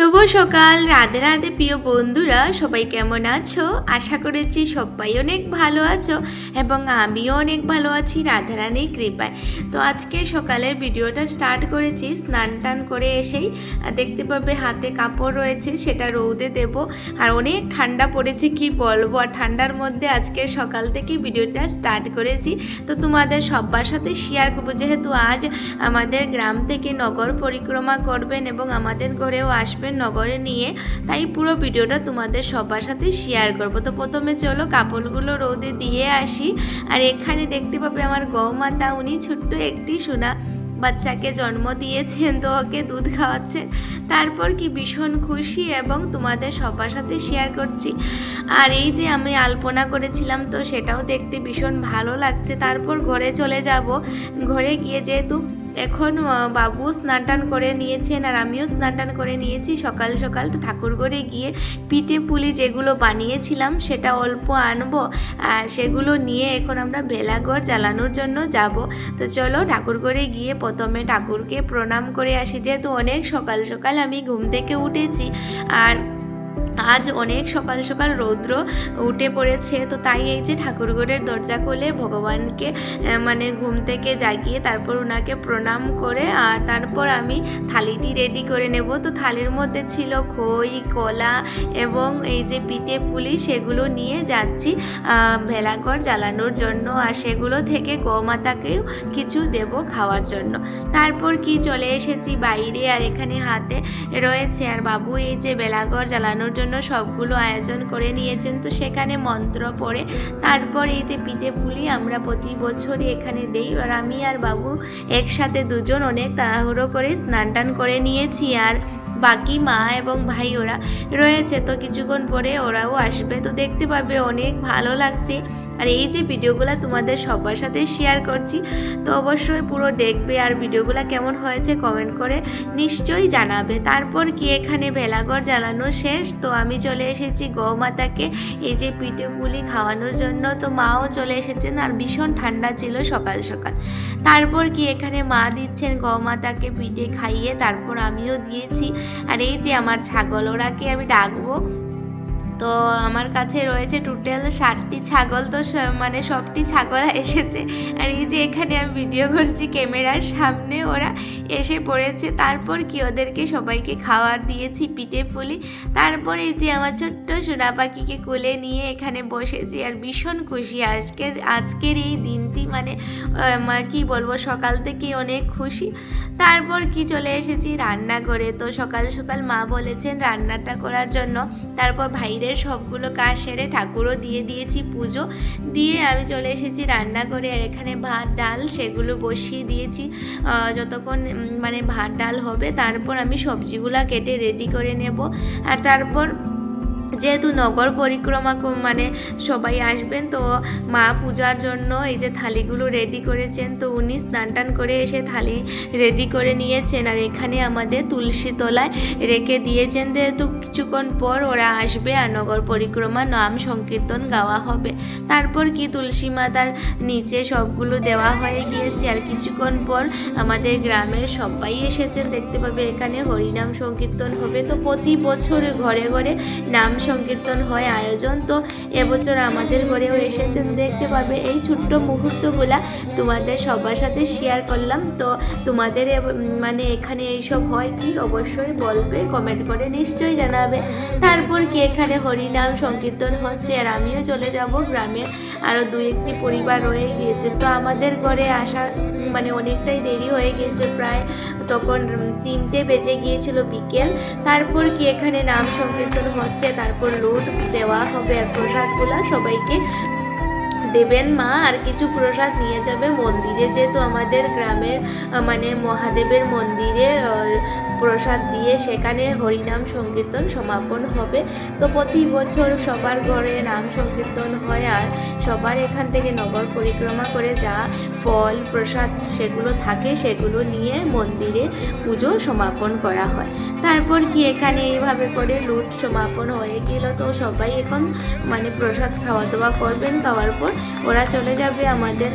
শুভ সকাল, রাধে রাধে প্রিয় বন্ধুরা, সবাই কেমন আছো? আশা করেছি সবাই অনেক ভালো আছো এবং আমিও অনেক ভালো আছি রাধারানীর কৃপায়। তো আজকে সকালের ভিডিওটা স্টার্ট করেছি, স্নান টান করে এসেই দেখতে পাবে হাতে কাপড় রয়েছে, সেটা রৌদে দেব। আর অনেক ঠান্ডা পড়েছে, কি বলব? আর ঠান্ডার মধ্যে আজকে সকাল থেকে ভিডিওটা স্টার্ট করেছি। তো তোমাদের সবার সাথে শেয়ার করব, যেহেতু আজ আমাদের গ্রাম থেকে নগর পরিক্রমা করবেন এবং আমাদের ঘরেও আসবেন নগরে নিয়ে তাই পুরো ভিডিওটা তোমাদের সবার সাথে শেয়ার করব। তো প্রথমে চলো কাপড়গুলো রোদে দিয়ে আসি। আর এখানে দেখতে পাবে আমার গৌমাতা, উনি ছোট্ট একটি সোনা বাচ্চাকে জন্ম দিয়েছেন, তো ওকে দুধ খাওয়াচ্ছেন তারপর কি ভীষণ খুশি এবং তোমাদের সবার সাথে শেয়ার করছি। আর এই যে আমি আলপনা করেছিলাম, তো সেটাও দেখতে ভীষণ ভালো লাগছে। তারপর ঘরে চলে যাব। ঘরে গিয়ে যেহেতু এখন বাবু স্নান টান করে নিয়েছেন আর আমিও স্নান টান করে নিয়েছি। সকাল সকাল তো ঠাকুর ঘরে গিয়ে পিঠে পুলি যেগুলো বানিয়েছিলাম সেটা অল্প আনব আর সেগুলো নিয়ে এখন আমরা ভেলাঘর জ্বালানোর জন্য যাব। তো চলো ঠাকুর ঘরে গিয়ে প্রথমে ঠাকুরকে প্রণাম করে আসি। যেহেতু অনেক সকাল সকাল আমি ঘুম থেকে উঠেছি আর আজ অনেক সকাল সকাল রৌদ্র উঠে পড়েছে, তো তাই এই যে ঠাকুরঘরের দরজা খুলে ভগবানকে মানে ঘুম থেকে জাগিয়ে তারপর ওনাকে প্রণাম করে, আর তারপর আমি থালিটি রেডি করে নেব। তো থালির মধ্যে ছিল খই, কলা এবং এই যে পিঠে পুলি সেগুলো নিয়ে যাচ্ছি ভেলাঘর জ্বালানোর জন্য, আর সেগুলো থেকে গোমাতাকেও কিছু দেব খাওয়ার জন্য। তারপর কি চলে এসেছি বাইরে, আর এখানে হাতে রয়েছে। আর বাবু, এই যে বেলাঘর জ্বালানোর জন্য সবগুলো আয়োজন করে নিয়েছেন। তো সেখানে মন্ত্র পড়ে তারপর এই যে পিঠে পুলি আমরা প্রতি বছরই এখানে দেই। আর আমি আর বাবু একসাথে দুজন অনেক তাড়াহুড়ো করে স্নান টান করে নিয়েছি। আর বাকি মা এবং ভাই ওরা রয়েছে। তো কিছুক্ষণ পরে ওরাও আসবে। তো দেখতে পাবে, অনেক ভালো লাগছে। আর এই যে ভিডিওগুলো তোমাদের সবার সাথে শেয়ার করছি, তো অবশ্যই পুরো দেখবে। আর ভিডিওগুলো কেমন হয়েছে কমেন্ট করে নিশ্চয়ই জানাবে। তারপর কি এখানে ভেলাঘর জ্বালানো শেষ? তো আমি চলে এসেছি গৌমাতাকে। এই যে পিঠে পুলি খাওয়ানোর জন্য, তো মাও চলে এসেছেন। আর ভীষণ ঠান্ডা ছিল সকাল সকাল। তারপর কি এখানে মা দিচ্ছেন গৌমাতাকে পিঠে খাইয়ে। তারপর আমিও দিয়েছি। আর এই যে আমার ছাগল ওরাকে আমি ডাকবো। তো আমার কাছে রয়েছে টোটাল ষাটটি ছাগল, তো মানে সবটি ছাগল এসেছে। আর এই যে এখানে আমি ভিডিও করছি ক্যামেরার সামনে, ওরা এসে পড়েছে। তারপর কি, ওদেরকে সবাইকে খাওয়ার দিয়েছি পিঠে পুলি। তারপর এই যে আমার ছোট্ট সোনা পাখিকে কোলে নিয়ে এখানে বসেছি। আর ভীষণ খুশি আজকের আজকের এই দিনটি মানে কি বলব, সকাল থেকে অনেক খুশি। তারপর কি চলে এসেছি রান্না করে তো সকাল সকাল মা বলেছেন রান্নাটা করার জন্য। তারপর ভাইদের সবগুলো কাজ সেরে ঠাকুরও দিয়ে দিয়েছি পুজো। দিয়ে আমি চলে এসেছি রান্না করে এখানে ভাত, ডাল সেগুলো বসিয়ে দিয়েছি। যতক্ষণ মানে ভাত, ডাল হবে, তারপর আমি সবজিগুলো কেটে রেডি করে নেব। আর তারপর যেহেতু নগর পরিক্রমা মানে সবাই আসবেন, তো মা পূজার জন্য এই যে থালিগুলো রেডি করেছেন, তো উনি স্নান টান করে এসে থালি রেডি করে নিয়েছেন। আর এখানে আমাদের তুলসী তলায় রেখে দিয়েছেন, যেহেতু কিছুক্ষণ পর ওরা আসবে আর নগর পরিক্রমা নাম সংকীর্তন গাওয়া হবে। তারপর কি তুলসী মাতার নিচে সবগুলো দেওয়া হয়ে গিয়েছে। আর কিছুক্ষণ পর আমাদের গ্রামের সবাই এসেছেন, দেখতে পাবে এখানে হরিনাম সংকীর্তন হবে। তো প্রতি বছর ঘরে ঘরে নাম সংকীর্তন হয় আয়োজন। তো এবছর আমাদের ঘরেও এসেছেন দেখতে পাবে এই ছোট্ট মুহূর্তগুলা তোমাদের সবার সাথে শেয়ার করলাম। তো তোমাদের মানে এখানে এইসব হয় কি অবশ্যই বলবে কমেন্ট করে নিশ্চয়ই জানাবে। তারপর কি এখানে হরিনাম সংকীর্তন হচ্ছে আর আমিও চলে যাব গ্রামে। আরও দু একটি পরিবার রয়ে গিয়েছে। তো আমাদের ঘরে আসা মানে অনেকটাই দেরি হয়ে গিয়েছে। প্রায় তখন তিনটে বেজে গিয়েছিল বিকেল। তারপর কি এখানে নাম সংকীর্তন হচ্ছে, তারপর লোড দেওয়া হবে আর প্রসাদগুলা সবাইকে দেবেন মা, আর কিছু প্রসাদ নিয়ে যাবে মন্দিরে। যেহেতু আমাদের গ্রামের মানে মহাদেবের মন্দিরে প্রসাদ দিয়ে সেখানে হরিনাম সংকীর্তন সমাপন হবে। তো প্রতি বছর সবার ঘরে নাম সংকীর্তন হয় আর সবার এখান থেকে নগর পরিক্রমা করে যা ফল, প্রসাদ সেগুলো থাকে সেগুলো নিয়ে মন্দিরে পুজো সমাপন করা হয়। তারপর কি এখানে এইভাবে করে লুট সমাপন হয়ে গেল। তো সবাই এখন মানে প্রসাদ খাওয়া দাওয়া করবেন খাওয়ার পর ওরা চলে যাবে আমাদের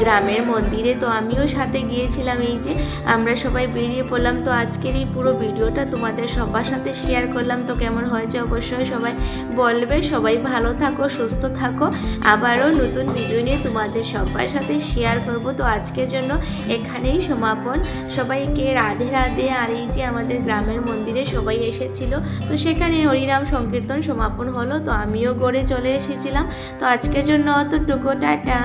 গ্রামের মন্দিরে। তো আমিও সাথে গিয়েছিলাম এই যে আমরা সবাই বেরিয়ে পড়লাম। তো আজকের এই পুরো ভিডিওটা তোমাদের সবার সাথে শেয়ার করলাম। তো কেমন হয়েছে অবশ্যই সবাই বলবে। সবাই ভালো থাকো, সুস্থ থাকো। আবারও নতুন ভিডিও নিয়ে তোমাদের সবার সাথে শেয়ার করব। তো আজকের জন্য এখানেই সমাপন। সবাইকে রাধে রাধে। আর এই যে আমাদের গ্রামের মন্দিরে সবাই এসেছিল। তো সেখানে হরিনাম সংকীর্তন সমাপন হলো। তো আমিও গড়ে চলে এসেছিলাম। তো আজকের জন্য অতটুকু। টাটা।